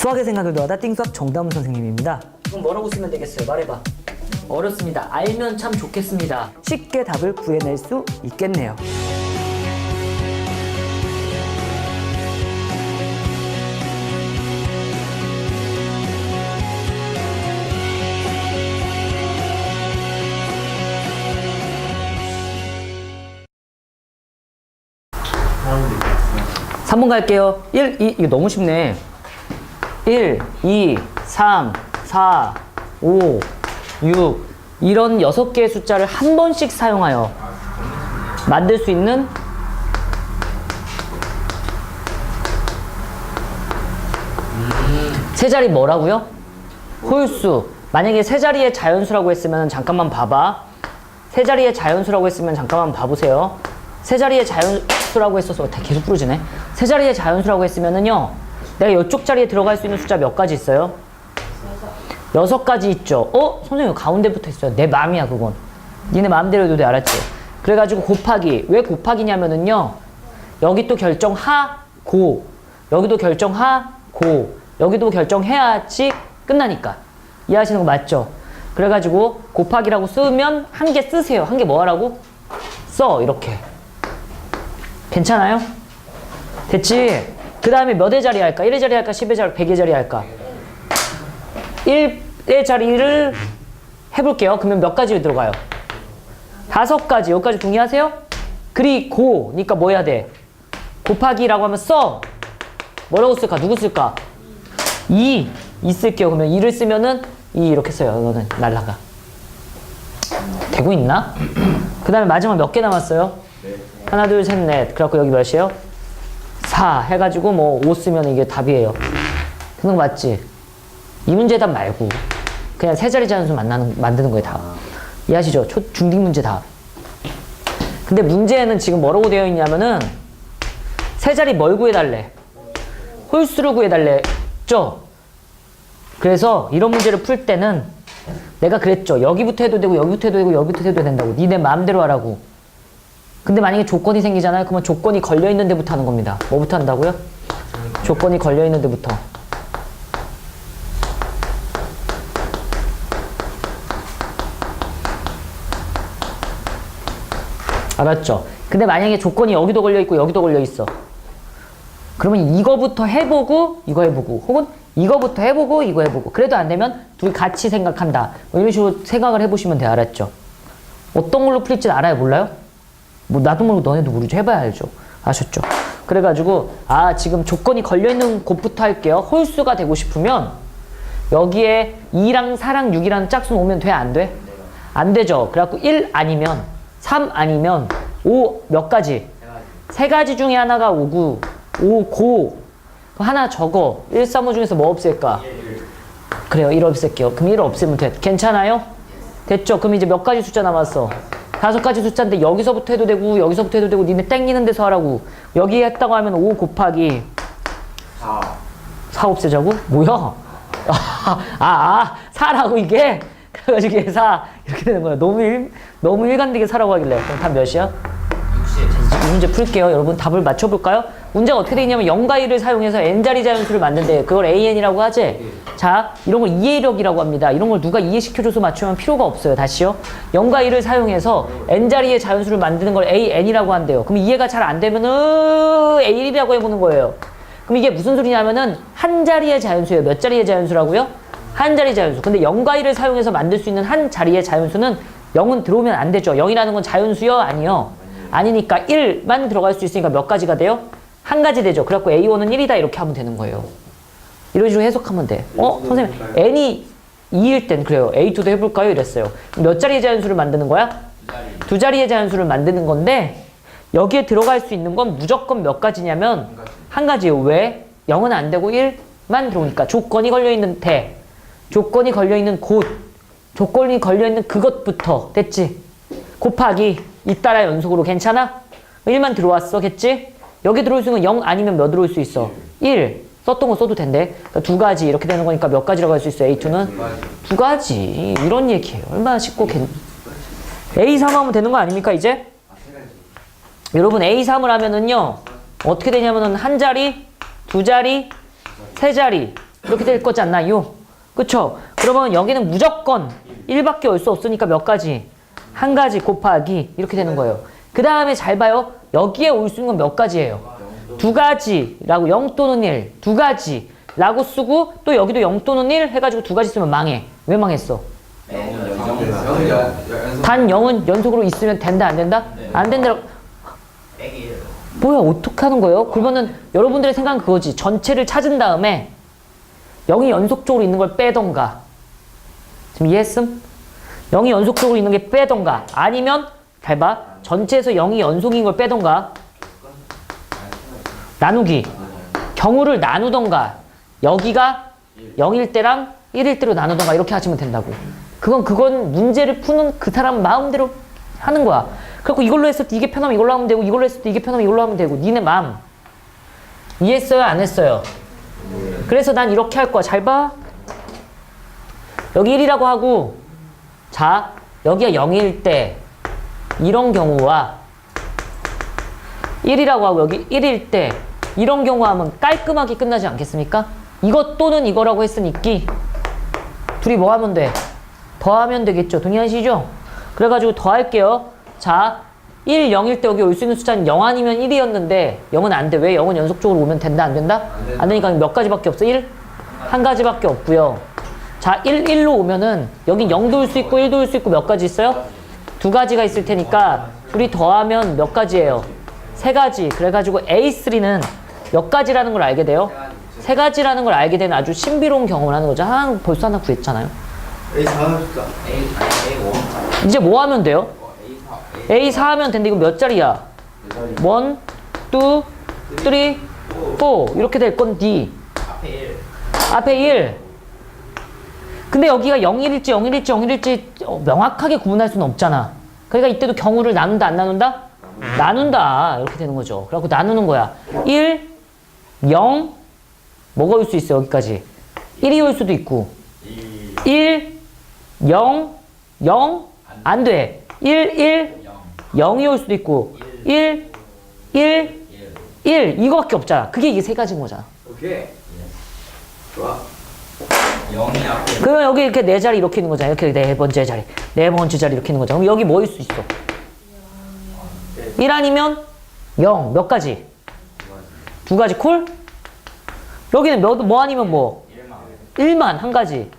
수학의 생각을 더하다 띵수학 정다운 선생님입니다. 그럼 뭐라고 쓰면 되겠어요? 말해봐. 어렵습니다. 알면 참 좋겠습니다. 쉽게 답을 구해낼 수 있겠네요. 사람들이 있어요. 3번 갈게요. 1, 2, 이거 너무 쉽네. 1, 2, 3, 4, 5, 6. 이런 6개의 숫자를 한 번씩 사용하여 만들 수 있는 세 자리 뭐라고요? 홀수. 만약에 세 자리의 자연수라고 했으면 잠깐만 봐봐. 세 자리의 자연수라고 했으면 잠깐만 봐보세요. 세 자리의 자연수라고 했어서 다 계속 부르지네. 세 자리의 자연수라고 했으면은요. 내가 이쪽 자리에 들어갈 수 있는 숫자 몇 가지 있어요? 여섯 가지 있죠. 어? 선생님 가운데 붙어 있어요. 내 마음이야 그건. 니네 마음대로 해도 돼 알았지? 그래가지고 곱하기. 왜 곱하기냐면은요. 여기 또 결정하고 여기도 결정하고 여기도 결정해야지 끝나니까. 이해하시는 거 맞죠? 그래가지고 곱하기라고 쓰면 한 개 쓰세요. 한 개 뭐 하라고? 써 이렇게. 괜찮아요? 됐지? 그 다음에 몇의 자리 할까? 1의 자리 할까? 10의 자리, 100의 자리 할까? 1의 자리를 해볼게요. 그러면 몇 가지 들어가요? 다섯 가지. 여기까지 동의하세요? 그리고, 니까 뭐 해야 돼? 곱하기라고 하면 써. 뭐라고 쓸까? 누구 쓸까? 2. 2 쓸게요. 그러면 2를 쓰면은 2 이렇게 써요. 이거는 날라가. 되고 있나? 그 다음에 마지막 몇 개 남았어요? 하나, 둘, 셋, 넷. 그래갖고 여기 몇이에요? 4 해가지고 뭐 5 쓰면 이게 답이에요. 거 맞지? 이 문제 답 말고 그냥 세 자리 자연수 만나는, 만드는 거예요, 답. 이해하시죠? 초, 중딩 문제 답. 근데 문제는 지금 뭐라고 되어 있냐면은 세 자리 뭘 구해달래? 홀수를 구해달래죠? 그래서 이런 문제를 풀 때는 내가 그랬죠. 여기부터 해도 되고 여기부터 해도 되고 여기부터 해도 된다고. 니네 마음대로 하라고. 근데 만약에 조건이 생기잖아요. 그러면 조건이 걸려 있는 데부터 하는 겁니다. 뭐부터 한다고요? 조건이 걸려 있는 데부터. 알았죠? 근데 만약에 조건이 여기도 걸려 있고 여기도 걸려 있어. 그러면 이거부터 해보고 이거 해보고 혹은 이거부터 해보고 이거 해보고 그래도 안 되면 둘 같이 생각한다. 뭐 이런 식으로 생각을 해보시면 돼요. 알았죠? 어떤 걸로 풀릴지 알아요? 몰라요? 뭐 나도 모르고 너네도 모르죠. 해봐야 알죠. 아셨죠? 그래가지고 아 지금 조건이 걸려있는 곳부터 할게요. 홀수가 되고 싶으면 여기에 2랑 4랑 6이라는 짝수 오면 돼? 안 돼? 안 되죠. 그래갖고 1 아니면 3 아니면 5 몇 가지? 세 가지 중에 하나가 5구 5 고 하나 적어 1, 3, 5 중에서 뭐 없앨까? 그래요 1 없앨게요 그럼 1 없애면 돼 괜찮아요? 됐죠? 그럼 이제 몇 가지 숫자 남았어? 다섯 가지 숫자인데 여기서부터 해도 되고 여기서부터 해도 되고 니네 땡기는 데서 하라고 여기 했다고 하면 5 곱하기 4. 4 없애자고? 뭐야? 아, 아, 아 4라고 이게? 그래가지고 이게 4 이렇게 되는 거야 너무 일, 너무 일관되게 4라고 하길래 그럼 답 몇이야? 60. 이 문제 풀게요. 여러분 답을 맞춰볼까요? 문제가 어떻게 0과 1을 사용해서 n자리 자연수를 만든대. 그걸 an이라고 하지? 자, 이런 걸 이해력이라고 합니다. 이런 걸 누가 이해시켜줘서 맞추면 필요가 없어요. 다시요. 0과 1을 사용해서 n자리의 자연수를 만드는 걸 an이라고 한대요. 그럼 이해가 잘 안 되면은 a1이라고 해보는 거예요. 그럼 이게 무슨 소리냐면은 한 자리의 자연수예요. 몇 자리의 자연수라고요? 한 자리 자연수. 근데 0과 1을 사용해서 만들 수 있는 한 자리의 자연수는 0은 들어오면 안 되죠. 0이라는 건 자연수요? 아니요. 아니니까 1만 들어갈 수 있으니까 몇 가지가 돼요? 한 가지 되죠. 그래갖고 A1은 1이다 이렇게 하면 되는 거예요. 이런 식으로 해석하면 돼. 어? 선생님 n이 2일 땐 그래요. A2도 해볼까요? 이랬어요. 몇 자리의 자연수를 만드는 거야? 두 자리의 자연수를 만드는 건데 여기에 들어갈 수 있는 건 무조건 몇 가지냐면 한 가지예요. 왜? 0은 안 되고 1만 들어오니까 조건이 걸려있는 대 조건이 걸려있는 곳 조건이 걸려있는 그것부터 됐지? 곱하기 잇따라 연속으로 괜찮아? 1만 들어왔어 겠지? 여기 들어올 수 있는 건0 아니면 몇 들어올 수 있어? 1 썼던 거 써도 된대 그러니까 두 가지 이렇게 되는 거니까 몇 가지라고 할 수 있어 A2는? 두 가지 이런 얘기예요 얼마나 쉽고 괜... A3 하면 되는 거 아닙니까 이제? 여러분 A3을 하면은요 어떻게 되냐면은 한 자리, 두 자리, 세 자리 이렇게 될 거지 않나요? 그쵸? 그러면 여기는 무조건 1밖에 올 수 없으니까 몇 가지? 한 가지 곱하기 이렇게 되는 거예요. 그 다음에 잘 봐요. 여기에 올 수 있는 건 몇 가지예요? 두 가지라고 0 또는 1, 두 가지라고 쓰고 또 여기도 0 또는 1 해가지고 두 가지 쓰면 망해. 왜 망했어? 단 0은 연속으로 있으면 된다 안 된다? 안 된다. 빼기 1. 뭐야 어떻게 하는 거예요? 그러면은 여러분들의 생각은 그거지. 전체를 찾은 다음에 0이 연속적으로 있는 걸 빼던가. 지금 이해했음? 0이 연속적으로 있는 게 빼던가. 아니면 잘 봐. 전체에서 0이 연속인 걸 빼던가. 나누기. 경우를 나누던가. 여기가 0일 때랑 1일 때로 나누던가 이렇게 하시면 된다고. 그건 그건 문제를 푸는 그 사람 마음대로 하는 거야. 그래갖고 이걸로 했을 때 이게 편하면 이걸로 하면 되고 이걸로 했을 때 이게 편하면 이걸로 하면 되고 니네 마음. 이해했어요? 안 했어요? 그래서 난 이렇게 할 거야. 잘 봐. 여기 1이라고 하고 자 여기가 0일 때 이런 경우와 1이라고 하고 여기 1일 때 이런 경우 하면 깔끔하게 끝나지 않겠습니까? 이것 또는 이거라고 했으니까 둘이 뭐 하면 돼? 더하면 되겠죠. 동의하시죠? 그래가지고 더 할게요. 자, 1, 0일 때 여기 올 수 있는 숫자는 0 아니면 1이었는데 0은 안 돼. 왜? 0은 연속적으로 오면 된다, 안 된다? 안 되니까 몇 가지밖에 없어? 1? 한 가지밖에 없고요. 자, 1, 1로 오면은 여긴 0도 올 수 있고 1도 올 수 있고 몇 가지 있어요? 두 가지가 있을 테니까 둘이 더하면 몇 가지예요? 세 가지. 그래가지고 A3는 몇 가지라는 걸 알게 돼요? 세 가지라는 걸 알게 되는 아주 신비로운 경험을 하는 거죠. 아, 벌써 하나 구했잖아요. A 4 숫자. A 아니 A 5. 이제 뭐 하면 돼요? A 4. A 4 하면 되는데 이거 몇 자리야? 1, 2, 3, 4 이렇게 될건 D 앞에 1. 앞에 1 근데 여기가 0일일지 0일일지 0일일지 어, 명확하게 구분할 수는 없잖아 그러니까 이때도 경우를 나눈다 안 나눈다? 나눈다 이렇게 되는 거죠 그래갖고 나누는 거야 1, 0 뭐가 올 수 있어 여기까지 1이 올 수도 있고 1, 0, 0 안 돼. 1, 1, 0이 올 수도 있고 1, 1, 1 이거밖에 없잖아. 그게 이게 세 가지인 거잖아. 오케이. 좋아. 0이 앞에. 그러면 여기 이렇게 네 자리 이렇게 있는 거잖아. 이렇게 네 번째 자리, 네 번째 자리 이렇게 있는 거잖아. 그럼 여기 뭐일 수 있어? 1 아니면 0. 몇 가지? 두 가지 콜? 여기는 몇, 뭐 아니면 뭐? 1만 한 가지.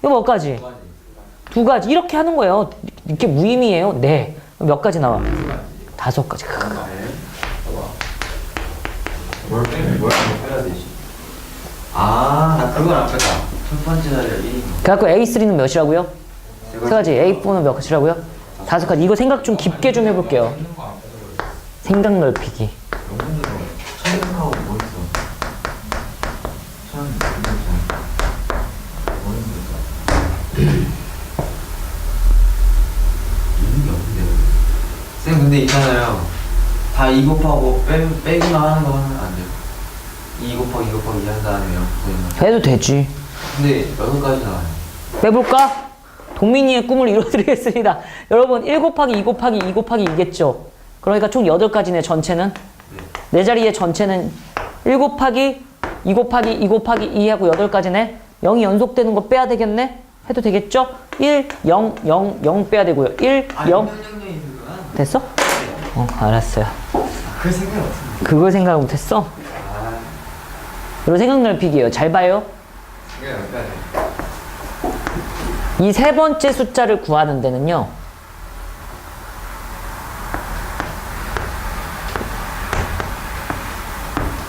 이거 몇 가지? 두 가지. 이렇게 하는 거예요. 이렇게 무의미해요. 네. 몇 가지 나와? 다섯 가지. 뭘 빼? 뭘 빼야 되지? 아, 나 그건 안 뺐다. 첫 번째 자리가 1인 그래갖고 A3는 몇이라고요? 세 가지. A4는 몇 가지라고요? 다섯 가지. 이거 생각 좀 깊게 좀 해볼게요. 생각 넓히기. 천하고 뭐 있어? 천, 뭐 있어? 있는 게 없는데. 쌤 근데 있잖아요. 다 2 곱하고 빼, 빼기만 하는 거 하면 안 돼요. 2 곱하기 2 곱하기 2 한 다음에 0 곱하기 해도 되지. 근데 여섯 가지 나와요. 빼볼까? 동민이의 꿈을 이루어드리겠습니다. 여러분, 1 곱하기 2 곱하기 2 곱하기 2겠죠? 그러니까 총 8가지네, 전체는. 네 자리의 전체는 1 곱하기 2 곱하기 2 곱하기 2하고 8가지네. 0이 연속되는 거 빼야 되겠네? 해도 되겠죠? 1, 0, 0, 0 빼야 되고요. 1, 0. 명령이 있는구나. 됐어? 어, 알았어요. 그 생각 없습니다. 그걸 생각 못했어? 아, 이거 생각 넓히기예요. 잘 봐요. 이 세 번째 숫자를 구하는 데는요.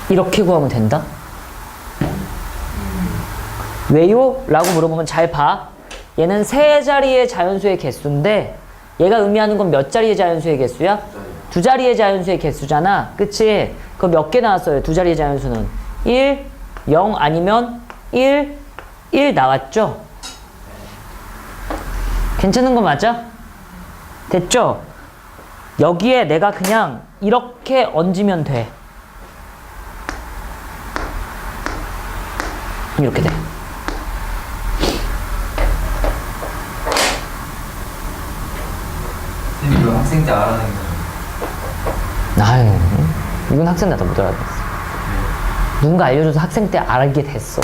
이렇게 구하면 된다? 왜요? 라고 물어보면 잘 봐. 얘는 세 자리의 자연수의 개수인데 얘가 의미하는 건 몇 자리의 자연수의 개수야? 두 자리의 자연수의 개수잖아. 그치? 그거 몇 개 나왔어요? 두 자리의 자연수는. 1, 0 아니면 1, 1 나왔죠? 괜찮은 거 맞아? 됐죠? 여기에 내가 그냥 이렇게 얹으면 돼. 이렇게 돼. 쌤 이거 학생 때 알아낸 거. 아유, 이건 학생 나도 못 알아듣겠어. 누군가 알려줘서 학생 때 알게 됐어.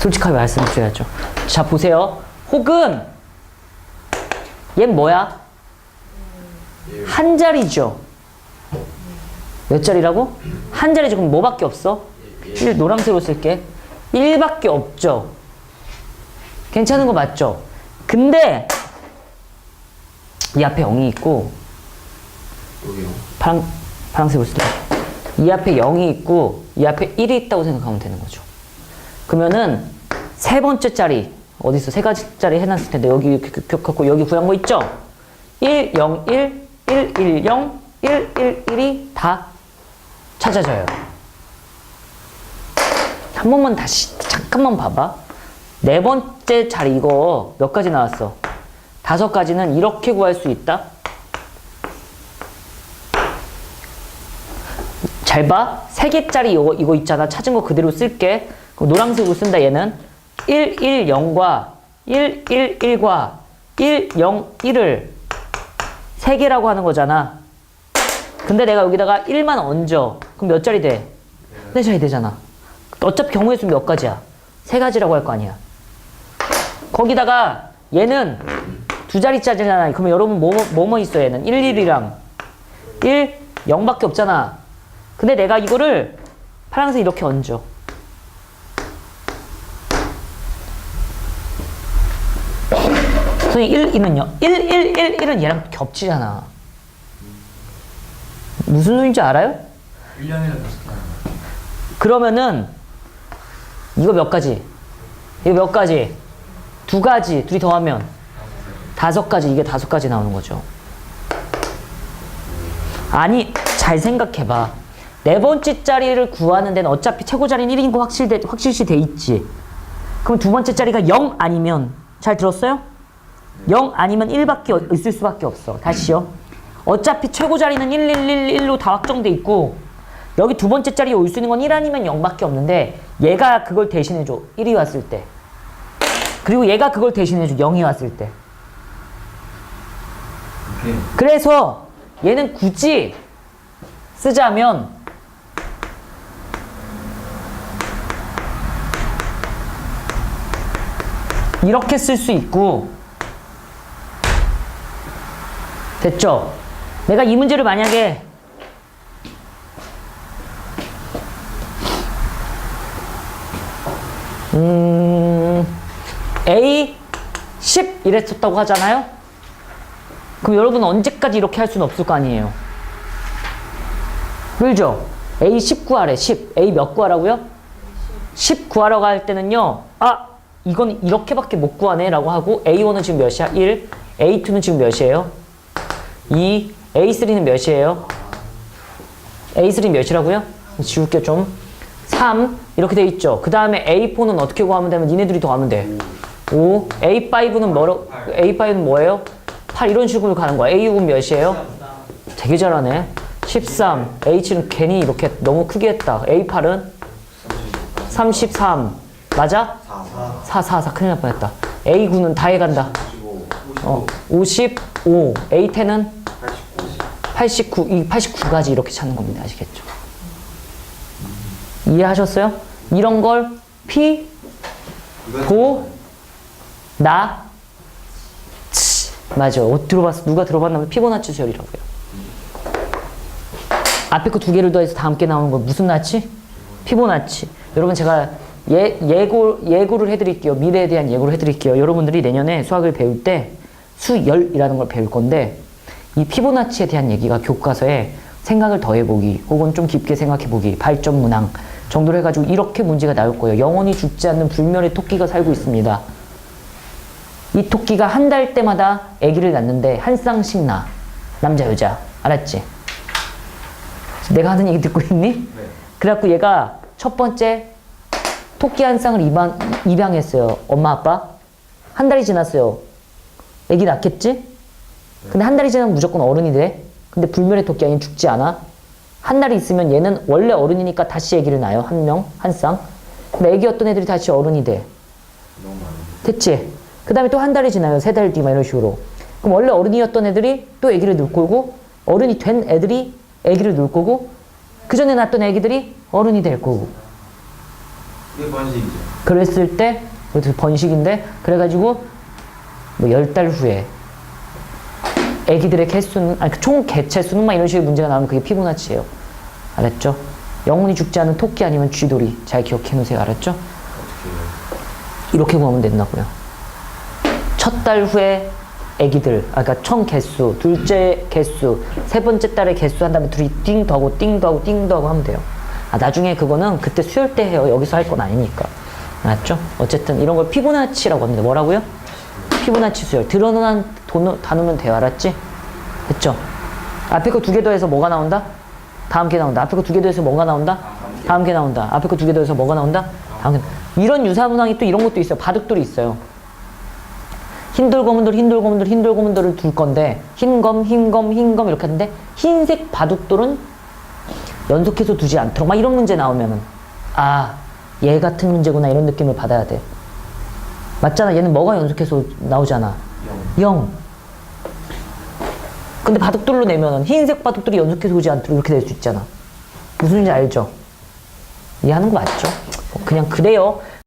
솔직하게 말씀드려야죠. 자, 보세요. 혹은, 얘 뭐야? 한 자리죠. 몇 자리라고? 한 자리죠. 그럼 뭐밖에 없어? 1 노란색으로 쓸게. 1밖에 없죠. 괜찮은 거 맞죠? 근데 이 앞에 0이 있고. 파랑, 파란색으로 쓸게. 이 앞에 0이 있고 이 앞에 1이 있다고 생각하면 되는 거죠. 그러면은 세 번째 자리 어디 있어? 세 가지 자리 해놨을 텐데 여기 이렇게 겹겹고 여기 구한 거 있죠? 1, 0, 1, 1, 1, 0, 1, 1, 1이 다 찾아져요. 한 번만 다시 잠깐만 봐봐. 네 번째 자리 이거 몇 가지 나왔어? 다섯 가지는 이렇게 구할 수 있다. 잘 봐. 세 개짜리 이거, 이거 있잖아. 찾은 거 그대로 쓸게. 그럼 노란색으로 쓴다, 얘는. 1, 1, 0과 1, 1, 1과 1, 0, 1을 세 개라고 하는 거잖아. 근데 내가 여기다가 1만 얹어. 그럼 몇 자리 돼? 네 자리 되잖아. 어차피 경우의 수 몇 가지야? 세 가지라고 할 거 아니야. 거기다가 얘는 두 자리짜리잖아. 그러면 여러분 뭐, 뭐, 뭐 있어, 얘는? 1, 1이랑 1, 0밖에 없잖아. 근데 내가 이거를 파란색 이렇게 얹어. 선생님 1, 2는요? 1, 1, 1, 1은 얘랑 겹치잖아. 무슨 소리인지 알아요? 1년이나 다섯 개 하는 거. 그러면은 이거 몇 가지? 이거 몇 가지? 두 가지, 둘이 더하면 다섯 가지, 이게 다섯 가지 나오는 거죠. 아니, 잘 생각해봐. 네 번째 자리를 구하는 데는 어차피 최고 자리는 1인 거 확실시 돼 있지. 그럼 두 번째 자리가 0 아니면, 잘 들었어요? 0 아니면 1밖에 있을 수밖에 없어. 다시요. 어차피 최고 자리는 1, 1, 1, 1로 다 확정돼 있고, 여기 두 번째 자리에 올 수 있는 건 1 아니면 0밖에 없는데, 얘가 그걸 대신해 줘. 1이 왔을 때. 그리고 얘가 그걸 대신해 줘. 0이 왔을 때. 그래서 얘는 굳이 쓰자면 이렇게 쓸 수 있고 됐죠? 내가 이 문제를 만약에 음, A 10 이랬었다고 하잖아요? 그럼 여러분 언제까지 이렇게 할 수는 없을 거 아니에요. 그죠? A 10 구하래, 10. A 몇 구하라고요? 10 구하라고 할 때는요, 아, 이건 이렇게밖에 못 구하네 라고 하고, A1은 지금 몇이야? 1. A2는 지금 몇이에요? 2. A3는 몇이에요? A3 몇이라고요? 지울게 좀. 3. 이렇게 돼 있죠. 그 다음에 A4는 어떻게 구하면 되면 니네 들이 더하면 돼. 5. A5는 뭐로, A5는 뭐예요? 8 이런 식으로 가는 거야. A6은 몇이에요? 되게 잘하네. 13. H는 괜히 이렇게 너무 크게 했다. A8은 33. 맞아? 4, 4, 4. 큰일 날 뻔했다. A9는 다 해간다. 55, 어, 55. A10은 89. 이 89까지 이렇게 찾는 겁니다. 아시겠죠? 이해하셨어요? 이런 걸 P, 보, 나, 치. 맞아. 어, 들어봤어. 누가 들어봤나면 피보나치 수열이라고요. 앞에 그 두 개를 더해서 다 함께 나오는 거 무슨 나치? 피보나치. 여러분 제가 예, 예고, 예고를 해드릴게요. 미래에 대한 예고를 해드릴게요. 여러분들이 내년에 수학을 배울 때 수열이라는 걸 배울 건데 이 피보나치에 대한 얘기가 교과서에 생각을 더해보기 혹은 좀 깊게 생각해보기 발전 문항 정도로 해가지고 이렇게 문제가 나올 거예요. 영원히 죽지 않는 불멸의 토끼가 살고 있습니다. 이 토끼가 한 달 때마다 아기를 낳는데 한 쌍씩 낳아. 남자 여자. 알았지? 내가 하는 얘기 듣고 있니? 네. 그래갖고 얘가 첫 번째 토끼 한 쌍을 입양, 입양했어요. 엄마 아빠. 한 달이 지났어요. 아기 낳겠지? 근데 한 달이 지나면 무조건 어른이 돼. 근데 불멸의 토끼 아니면 죽지 않아. 한 달이 있으면 얘는 원래 어른이니까 다시 아기를 낳아요. 한 명, 한 쌍. 근데 아기였던 애들이 다시 어른이 돼. 됐지? 그 다음에 또 한 달이 지나요. 세 달 뒤, 막 이런 식으로. 그럼 원래 어른이었던 애들이 또 아기를 낳을 거고, 어른이 된 애들이 아기를 낳을 거고, 그 전에 낳았던 아기들이 어른이 될 거고. 이게 번식이죠. 그랬을 때 번식인데 그래가지고 뭐 열 달 후에 아기들의 개수는 아니 그총 개체 수는 막 이런 식의 문제가 나오면 그게 피부나치예요. 알았죠? 영원히 죽지 않은 토끼 아니면 쥐돌이 잘 기억해 놓으세요. 알았죠? 이렇게 구하면 된다고요. 첫 달 후에 아기들, 아, 그러니까 총 개수, 둘째 개수, 세 번째 달의 개수 한 다음에 둘이 띵도 하고 띵도 하고 띵도 하고 하면 돼요. 아, 나중에 그거는 그때 수혈 때 해요. 여기서 할 건 아니니까. 알았죠? 어쨌든 이런 걸 피부나치라고 합니다. 뭐라고요? 피부나치 수혈. 드러난 돈, 단어면 돼요. 알았지? 됐죠? 앞에 거 두 개 더해서 뭐가 나온다? 다음 게 나온다. 앞에 거 두 개 더해서 뭐가 나온다? 다음 게 나온다. 앞에 거 두 개 더해서 뭐가 나온다? 다음 게 이런 유사문항이 또 이런 것도 있어요. 바둑돌이 있어요. 흰돌고문돌, 흰돌고문돌, 흰돌고문돌을 둘 건데 흰검, 흰검, 흰검 이렇게 하는데 흰색 바둑돌은 연속해서 두지 않도록 막 이런 문제 나오면은 아, 얘 같은 문제구나 이런 느낌을 받아야 돼. 맞잖아. 얘는 뭐가 연속해서 나오잖아. 영. 0. 근데 바둑돌로 내면은 흰색 바둑돌이 연속해서 오지 않도록 이렇게 될 수 있잖아. 무슨 말인지 알죠? 이해하는 거 맞죠? 뭐 그냥 그래요.